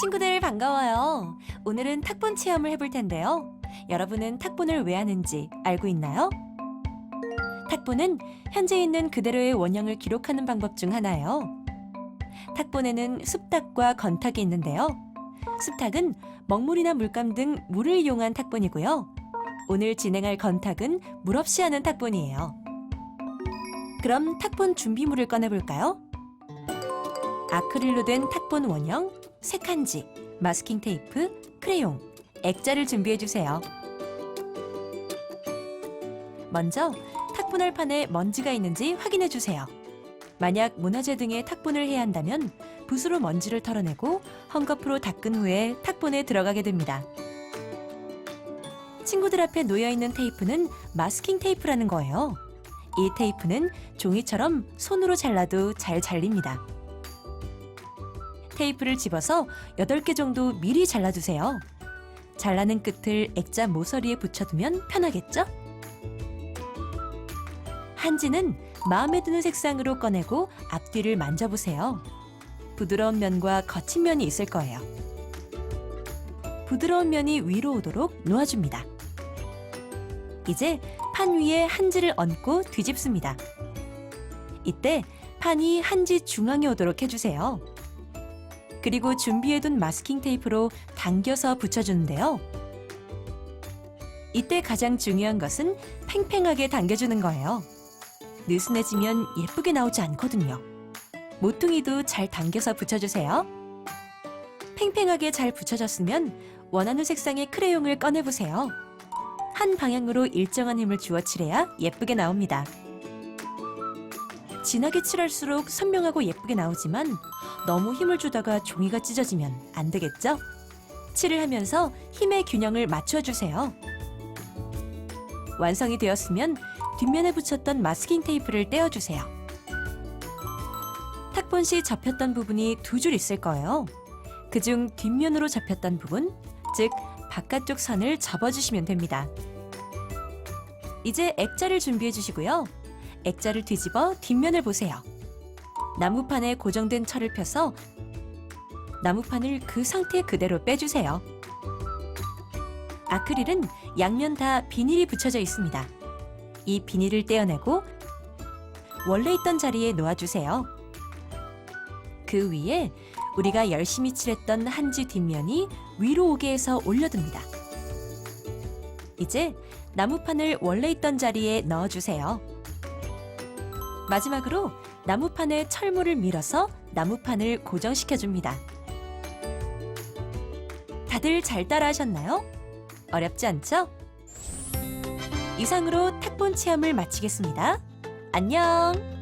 친구들 반가워요. 오늘은 탁본 체험을 해볼 텐데요. 여러분은 탁본을 왜 하는지 알고 있나요? 탁본은 현재 있는 그대로의 원형을 기록하는 방법 중 하나예요. 탁본에는 습탁과 건탁이 있는데요. 습탁은 먹물이나 물감 등 물을 이용한 탁본이고요. 오늘 진행할 건탁은 물 없이 하는 탁본이에요. 그럼 탁본 준비물을 꺼내볼까요? 아크릴로 된 탁본 원형, 색한지, 마스킹 테이프, 크레용, 액자를 준비해 주세요. 먼저 탁본할 판에 먼지가 있는지 확인해 주세요. 만약 문화재 등의 탁본을 해야 한다면 붓으로 먼지를 털어내고 헝겊으로 닦은 후에 탁본에 들어가게 됩니다. 친구들 앞에 놓여 있는 테이프는 마스킹 테이프라는 거예요. 이 테이프는 종이처럼 손으로 잘라도 잘 잘립니다. 테이프를 집어서 8개 정도 미리 잘라두세요. 잘라낸 끝을 액자 모서리에 붙여두면 편하겠죠? 한지는 마음에 드는 색상으로 꺼내고 앞뒤를 만져보세요. 부드러운 면과 거친 면이 있을 거예요. 부드러운 면이 위로 오도록 놓아줍니다. 이제 판 위에 한지를 얹고 뒤집습니다. 이때 판이 한지 중앙에 오도록 해주세요. 그리고 준비해둔 마스킹 테이프로 당겨서 붙여주는데요. 이때 가장 중요한 것은 팽팽하게 당겨주는 거예요. 느슨해지면 예쁘게 나오지 않거든요. 모퉁이도 잘 당겨서 붙여주세요. 팽팽하게 잘 붙여졌으면 원하는 색상의 크레용을 꺼내보세요. 한 방향으로 일정한 힘을 주어 칠해야 예쁘게 나옵니다. 진하게 칠할수록 선명하고 예쁘게 나오지만 너무 힘을 주다가 종이가 찢어지면 안 되겠죠? 칠을 하면서 힘의 균형을 맞춰주세요. 완성이 되었으면 뒷면에 붙였던 마스킹 테이프를 떼어주세요. 탁본 시 접혔던 부분이 두 줄 있을 거예요. 그중 뒷면으로 접혔던 부분, 즉 바깥쪽 선을 접어주시면 됩니다. 이제 액자를 준비해 주시고요. 액자를 뒤집어 뒷면을 보세요. 나무판에 고정된 철을 펴서 나무판을 그 상태 그대로 빼주세요. 아크릴은 양면 다 비닐이 붙여져 있습니다. 이 비닐을 떼어내고 원래 있던 자리에 놓아주세요. 그 위에 우리가 열심히 칠했던 한지 뒷면이 위로 오게 해서 올려둡니다. 이제 나무판을 원래 있던 자리에 넣어주세요. 마지막으로 나무판에 철물을 밀어서 나무판을 고정시켜 줍니다. 다들 잘 따라하셨나요? 어렵지 않죠? 이상으로 탁본 체험을 마치겠습니다. 안녕!